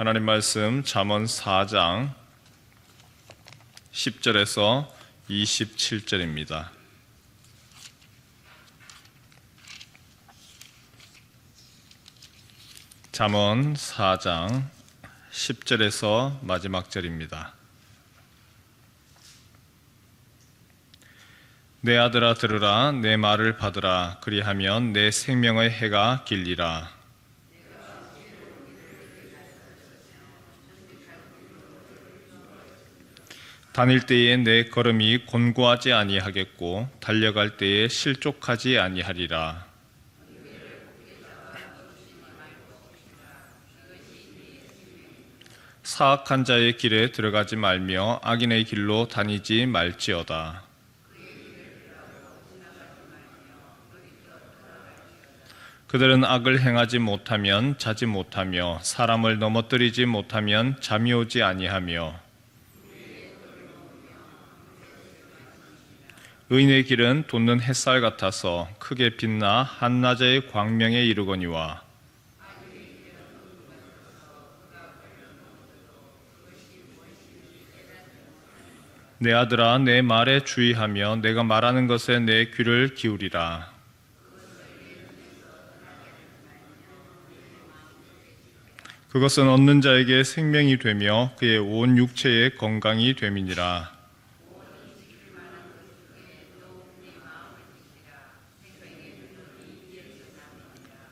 하나님 말씀 잠언 4장 10절에서 27절입니다. 잠언 4장 10절에서 마지막 절입니다. 내 아들아 들으라 내 말을 받으라 그리하면 내 생명의 해가 길리라 다닐 때에 내 걸음이 곤고하지 아니하겠고 달려갈 때에 실족하지 아니하리라. 사악한 자의 길에 들어가지 말며 악인의 길로 다니지 말지어다. 그들은 악을 행하지 못하면 자지 못하며 사람을 넘어뜨리지 못하면 잠이 오지 아니하며 의인의 길은 돋는 햇살 같아서 크게 빛나 한낮의 광명에 이르거니와 내 아들아 내 말에 주의하며 내가 말하는 것에 내 귀를 기울이라 그것은 얻는 자에게 생명이 되며 그의 온 육체의 건강이 됨이니라.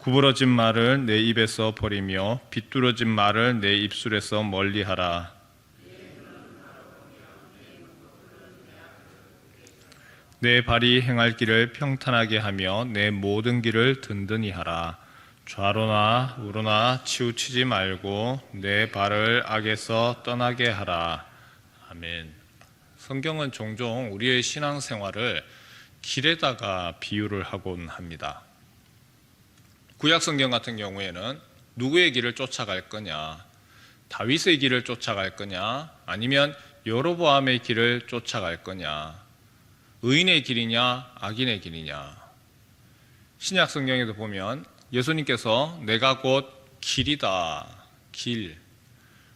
구부러진 말을 내 입에서 버리며 비뚤어진 말을 내 입술에서 멀리하라. 내 발이 행할 길을 평탄하게 하며 내 모든 길을 든든히 하라. 좌로나 우로나 치우치지 말고 내 발을 악에서 떠나게 하라. 아멘. 성경은 종종 우리의 신앙생활을 길에다가 비유를 하곤 합니다. 구약 성경 같은 경우에는 누구의 길을 쫓아갈 거냐? 다윗의 길을 쫓아갈 거냐? 아니면 여로보암의 길을 쫓아갈 거냐? 의인의 길이냐? 악인의 길이냐? 신약 성경에도 보면 예수님께서 내가 곧 길이다. 길.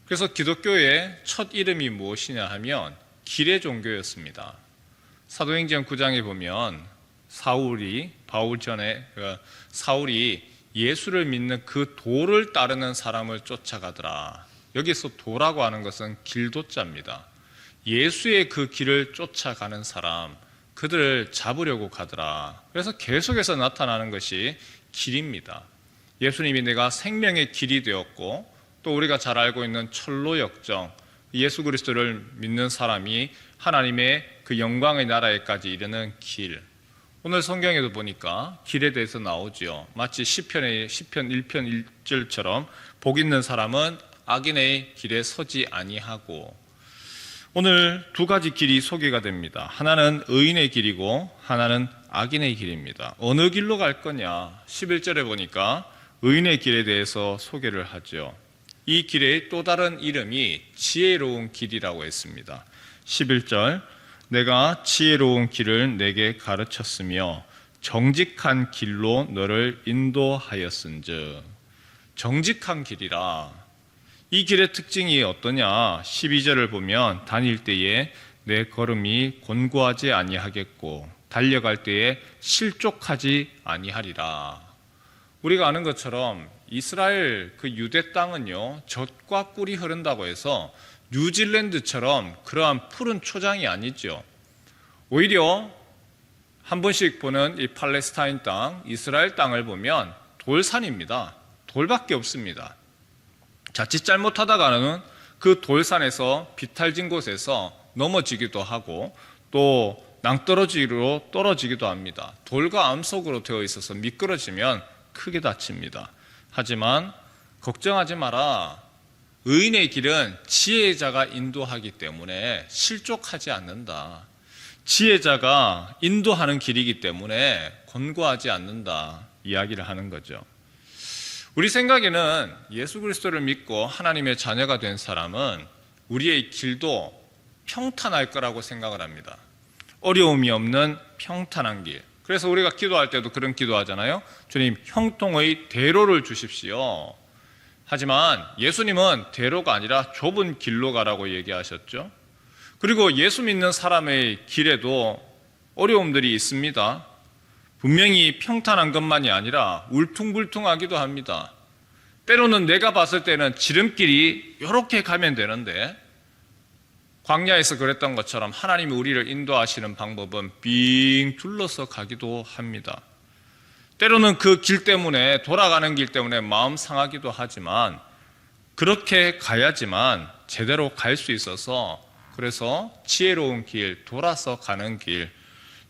그래서 기독교의 첫 이름이 무엇이냐 하면 길의 종교였습니다. 사도행전 9장에 보면 사울이 바울 전에 그 사울이 예수를 믿는 그 도를 따르는 사람을 쫓아가더라. 여기서 도라고 하는 것은 길도자입니다. 예수의 그 길을 쫓아가는 사람, 그들을 잡으려고 가더라. 그래서 계속해서 나타나는 것이 길입니다. 예수님이 내가 생명의 길이 되었고 또 우리가 잘 알고 있는 철로 역정 예수 그리스도를 믿는 사람이 하나님의 그 영광의 나라에까지 이르는 길. 오늘 성경에도 보니까 길에 대해서 나오지요. 마치 시편의 시편 1편 1절처럼 복 있는 사람은 악인의 길에 서지 아니하고 오늘 두 가지 길이 소개가 됩니다. 하나는 의인의 길이고 하나는 악인의 길입니다. 어느 길로 갈 거냐? 11절에 보니까 의인의 길에 대해서 소개를 하죠. 이 길의 또 다른 이름이 지혜로운 길이라고 했습니다. 11절 내가 지혜로운 길을 내게 가르쳤으며 정직한 길로 너를 인도하였은즉 정직한 길이라 이 길의 특징이 어떠냐? 12절을 보면 다닐 때에 내 걸음이 곤고하지 아니하겠고 달려갈 때에 실족하지 아니하리라. 우리가 아는 것처럼 이스라엘 그 유대 땅은요 젖과 꿀이 흐른다고 해서 뉴질랜드처럼 그러한 푸른 초장이 아니죠. 오히려 한 번씩 보는 이 팔레스타인 땅, 이스라엘 땅을 보면 돌산입니다. 돌밖에 없습니다. 자칫 잘못하다가는 그 돌산에서 비탈진 곳에서 넘어지기도 하고 또 낭떠러지로 떨어지기도 합니다. 돌과 암석으로 되어 있어서 미끄러지면 크게 다칩니다. 하지만 걱정하지 마라. 의인의 길은 지혜자가 인도하기 때문에 실족하지 않는다. 지혜자가 인도하는 길이기 때문에 권고하지 않는다. 이야기를 하는 거죠. 우리 생각에는 예수 그리스도를 믿고 하나님의 자녀가 된 사람은 우리의 길도 평탄할 거라고 생각을 합니다. 어려움이 없는 평탄한 길. 그래서 우리가 기도할 때도 그런 기도하잖아요. 주님, 형통의 대로를 주십시오. 하지만 예수님은 대로가 아니라 좁은 길로 가라고 얘기하셨죠. 그리고 예수 믿는 사람의 길에도 어려움들이 있습니다. 분명히 평탄한 것만이 아니라 울퉁불퉁하기도 합니다. 때로는 내가 봤을 때는 지름길이 이렇게 가면 되는데 광야에서 그랬던 것처럼 하나님이 우리를 인도하시는 방법은 빙 둘러서 가기도 합니다. 때로는 그 길 때문에 돌아가는 길 때문에 마음 상하기도 하지만 그렇게 가야지만 제대로 갈 수 있어서 그래서 지혜로운 길, 돌아서 가는 길,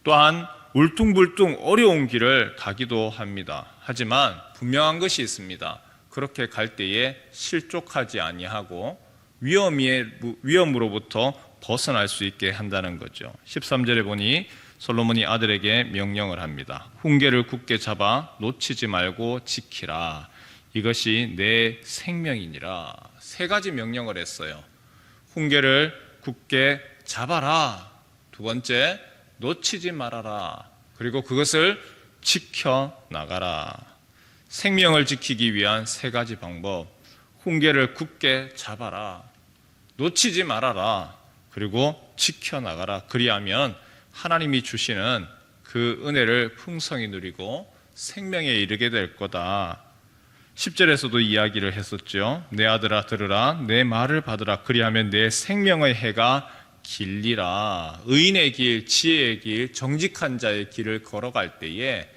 또한 울퉁불퉁 어려운 길을 가기도 합니다. 하지만 분명한 것이 있습니다. 그렇게 갈 때에 실족하지 아니하고 위험의, 위험으로부터 벗어날 수 있게 한다는 거죠. 13절에 보니 솔로몬이 아들에게 명령을 합니다. 훈계를 굳게 잡아 놓치지 말고 지키라. 이것이 내 생명이니라. 세 가지 명령을 했어요. 훈계를 굳게 잡아라. 두 번째, 놓치지 말아라. 그리고 그것을 지켜 나가라. 생명을 지키기 위한 세 가지 방법. 훈계를 굳게 잡아라. 놓치지 말아라. 그리고 지켜 나가라. 그리하면 하나님이 주시는 그 은혜를 풍성히 누리고 생명에 이르게 될 거다. 10절에서도 이야기를 했었죠. 내 아들아 들으라 내 말을 받으라 그리하면 내 생명의 해가 길리라. 의인의 길, 지혜의 길, 정직한 자의 길을 걸어갈 때에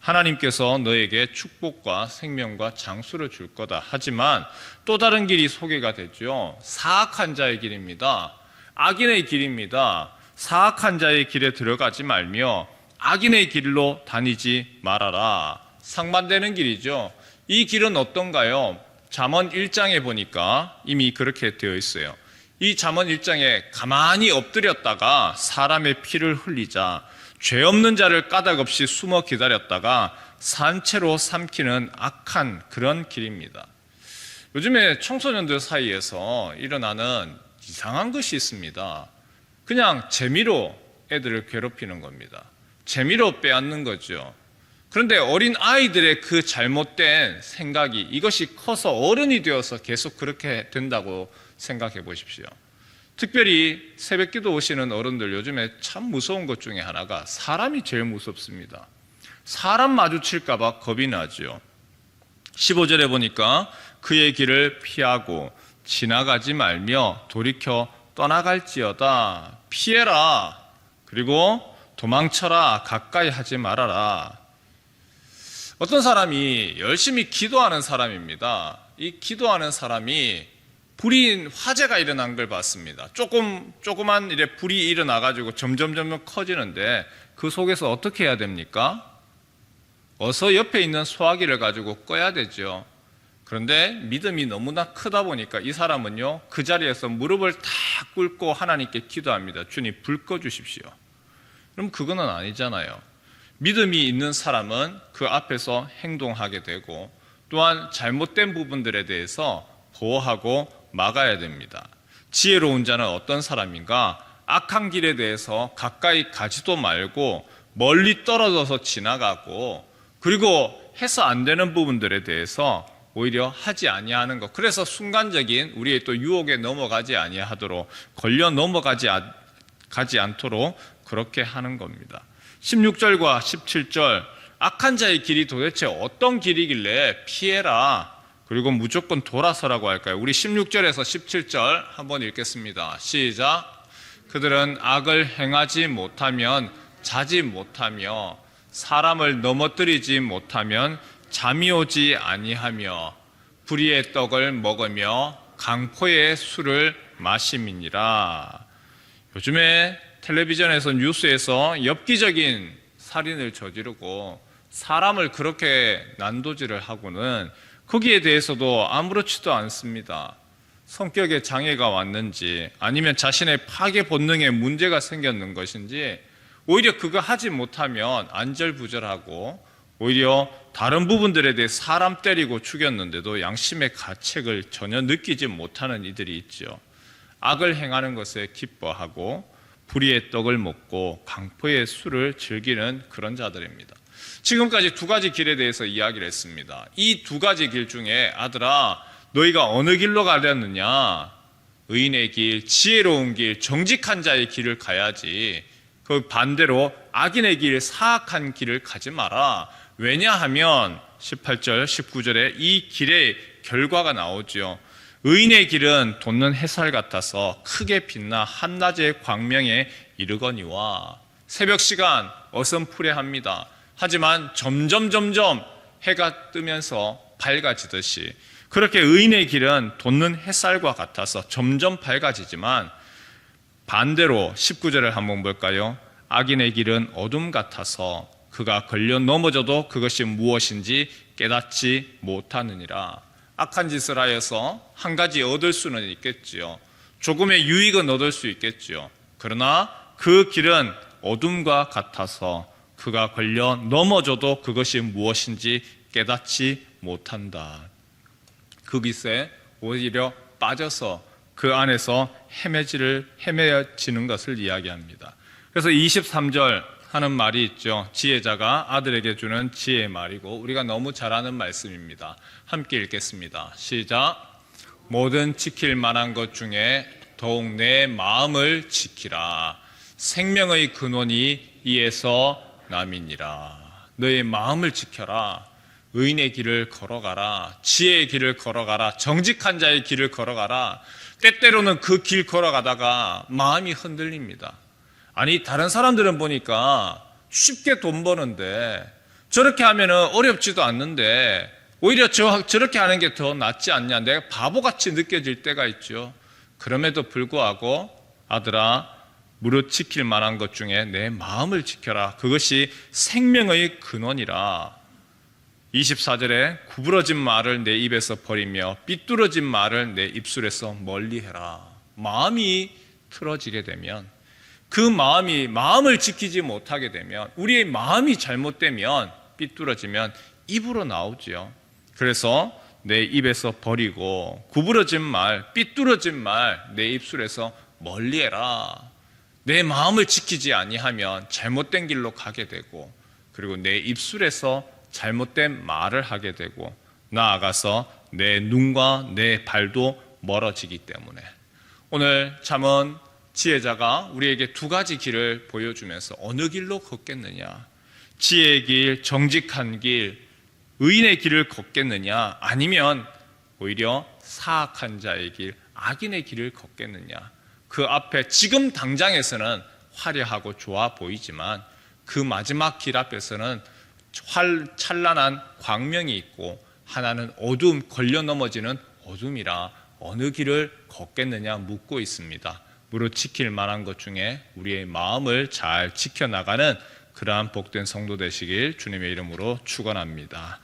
하나님께서 너에게 축복과 생명과 장수를 줄 거다. 하지만 또 다른 길이 소개가 되죠. 사악한 자의 길입니다. 악인의 길입니다. 사악한 자의 길에 들어가지 말며 악인의 길로 다니지 말아라. 상반되는 길이죠. 이 길은 어떤가요? 잠언 1장에 보니까 이미 그렇게 되어 있어요. 이 잠언 1장에 가만히 엎드렸다가 사람의 피를 흘리자 죄 없는 자를 까닭 없이 숨어 기다렸다가 산채로 삼키는 악한 그런 길입니다. 요즘에 청소년들 사이에서 일어나는 이상한 것이 있습니다. 그냥 재미로 애들을 괴롭히는 겁니다. 재미로 빼앗는 거죠. 그런데 어린 아이들의 그 잘못된 생각이 이것이 커서 어른이 되어서 계속 그렇게 된다고 생각해 보십시오. 특별히 새벽 기도 오시는 어른들 요즘에 참 무서운 것 중에 하나가 사람이 제일 무섭습니다. 사람 마주칠까봐 겁이 나죠. 15절에 보니까 그의 길을 피하고 지나가지 말며 돌이켜 떠나갈지어다. 피해라. 그리고 도망쳐라. 가까이 하지 말아라. 어떤 사람이 열심히 기도하는 사람입니다. 이 기도하는 사람이 불이 화재가 일어난 걸 봤습니다. 조금 조그만 이래 불이 일어나 가지고 점점 점점 커지는데 그 속에서 어떻게 해야 됩니까? 어서 옆에 있는 소화기를 가지고 꺼야 되죠. 그런데 믿음이 너무나 크다 보니까 이 사람은요 그 자리에서 무릎을 다 꿇고 하나님께 기도합니다. 주님 불 꺼 주십시오. 그럼 그거는 아니잖아요. 믿음이 있는 사람은 그 앞에서 행동하게 되고 또한 잘못된 부분들에 대해서 보호하고 막아야 됩니다. 지혜로운 자는 어떤 사람인가? 악한 길에 대해서 가까이 가지도 말고 멀리 떨어져서 지나가고 그리고 해서 안 되는 부분들에 대해서 오히려 하지 아니하는 것. 그래서 순간적인 우리의 또 유혹에 넘어가지 아니하도록 걸려 넘어가지 가지 않도록 그렇게 하는 겁니다. 16절과 17절 악한 자의 길이 도대체 어떤 길이길래 피해라. 그리고 무조건 돌아서라고 할까요? 우리 16절에서 17절 한번 읽겠습니다. 시작. 그들은 악을 행하지 못하면 자지 못하며 사람을 넘어뜨리지 못하면 잠이 오지 아니하며 불의의 떡을 먹으며 강포의 술을 마심이니라. 요즘에 텔레비전에서 뉴스에서 엽기적인 살인을 저지르고 사람을 그렇게 난도질을 하고는 거기에 대해서도 아무렇지도 않습니다. 성격에 장애가 왔는지 아니면 자신의 파괴 본능에 문제가 생겼는 것인지 오히려 그거 하지 못하면 안절부절하고 오히려 다른 부분들에 대해 사람 때리고 죽였는데도 양심의 가책을 전혀 느끼지 못하는 이들이 있죠. 악을 행하는 것에 기뻐하고 불의의 떡을 먹고 강포의 술을 즐기는 그런 자들입니다. 지금까지 두 가지 길에 대해서 이야기를 했습니다. 이 두 가지 길 중에 아들아 너희가 어느 길로 가려느냐? 의인의 길, 지혜로운 길, 정직한 자의 길을 가야지. 그 반대로 악인의 길, 사악한 길을 가지 마라. 왜냐하면 18절, 19절에 이 길의 결과가 나오지요. 의인의 길은 돋는 햇살 같아서 크게 빛나 한낮의 광명에 이르거니와 새벽 시간 어슴푸레합니다. 하지만 점점 점점 해가 뜨면서 밝아지듯이 그렇게 의인의 길은 돋는 햇살과 같아서 점점 밝아지지만 반대로 19절을 한번 볼까요? 악인의 길은 어둠 같아서 그가 걸려 넘어져도 그것이 무엇인지 깨닫지 못하느니라. 악한 짓을 하여서 한 가지 얻을 수는 있겠지요. 조금의 유익은 얻을 수 있겠지요. 그러나 그 길은 어둠과 같아서 그가 걸려 넘어져도 그것이 무엇인지 깨닫지 못한다. 그 빛에 오히려 빠져서 그 안에서 헤매지를 헤매지는 것을 이야기합니다. 그래서 23절 하는 말이 있죠. 지혜자가 아들에게 주는 지혜의 말이고 우리가 너무 잘 아는 말씀입니다. 함께 읽겠습니다. 시작. 모든 지킬 만한 것 중에 더욱 내 마음을 지키라. 생명의 근원이 이에서 남이니라. 너의 마음을 지켜라. 의인의 길을 걸어가라. 지혜의 길을 걸어가라. 정직한 자의 길을 걸어가라. 때때로는 그 길 걸어가다가 마음이 흔들립니다. 아니, 다른 사람들은 보니까 쉽게 돈 버는데 저렇게 하면은 어렵지도 않는데 오히려 저, 저렇게 하는 게 더 낫지 않냐. 내가 바보같이 느껴질 때가 있죠. 그럼에도 불구하고 아들아, 무릇 지킬 만한 것 중에 내 마음을 지켜라. 그것이 생명의 근원이라. 24절에 구부러진 말을 내 입에서 버리며 삐뚤어진 말을 내 입술에서 멀리해라. 마음이 틀어지게 되면 그 마음이 마음을 지키지 못하게 되면 우리의 마음이 잘못되면 삐뚤어지면 입으로 나오지요. 그래서 내 입에서 버리고 구부러진 말, 삐뚤어진 말 내 입술에서 멀리해라. 내 마음을 지키지 아니하면 잘못된 길로 가게 되고 그리고 내 입술에서 잘못된 말을 하게 되고 나아가서 내 눈과 내 발도 멀어지기 때문에 오늘 잠언 지혜자가 우리에게 두 가지 길을 보여주면서 어느 길로 걷겠느냐? 지혜의 길, 정직한 길, 의인의 길을 걷겠느냐? 아니면 오히려 사악한 자의 길, 악인의 길을 걷겠느냐? 그 앞에 지금 당장에서는 화려하고 좋아 보이지만 그 마지막 길 앞에서는 활, 찬란한 광명이 있고 하나는 어둠 걸려 넘어지는 어둠이라 어느 길을 걷겠느냐 묻고 있습니다. 무릇 지킬 만한 것 중에 우리의 마음을 잘 지켜나가는 그러한 복된 성도 되시길 주님의 이름으로 축원합니다.